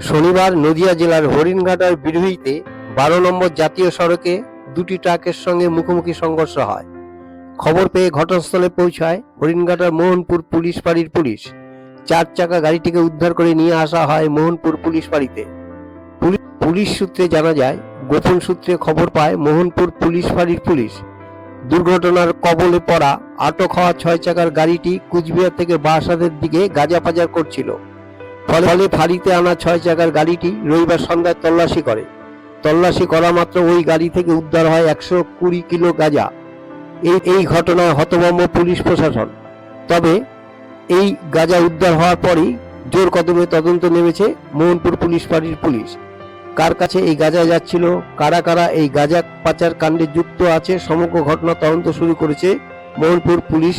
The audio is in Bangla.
শনিবার নদিয়া জেলার হরিণঘাটার বিরুহিতে বারো নম্বর জাতীয় সড়কে দুটি ট্রাকের সঙ্গে মুখোমুখি সংঘর্ষ হয়। খবর পেয়ে ঘটনাস্থলে পৌঁছায় হরিণঘাটার মোহনপুর পুলিশ ফাঁড়ির পুলিশ। চার চাকা গাড়িটিকে উদ্ধার করে নিয়ে আসা হয় মোহনপুর পুলিশ ফাঁড়িতে পুলিশ সূত্রে জানা যায়, গোপন সূত্রে খবর পায় মোহনপুর পুলিশ ফাঁড়ির পুলিশ। দুর্ঘটনার কবলে পড়া আটক হওয়া ছয় চাকার গাড়িটি কুচবিহার থেকে বারাসাতের দিকে গাঁজা করছিল। ফলে ফাঁড়িতে আনা ছয় চাকার গাড়িটি রবিবার সন্ধ্যায় তল্লাশি করে। তল্লাশি করা মাত্র ওই গাড়ি থেকে উদ্ধার হয় একশো কুড়ি কিলো গাঁজা। এই এই ঘটনায় হতভম্ব পুলিশ প্রশাসন। তবে এই গাঁজা উদ্ধার হওয়ার পরই জোর কদমে তদন্ত নেমেছে মোহনপুর পুলিশ ফাঁড়ির পুলিশ। কার কাছে এই গাঁজা যাচ্ছিল, কারা কারা এই গাঁজা পাচার কাণ্ডে যুক্ত আছে, সমগ্র ঘটনা তদন্ত শুরু করেছে মোহনপুর পুলিশ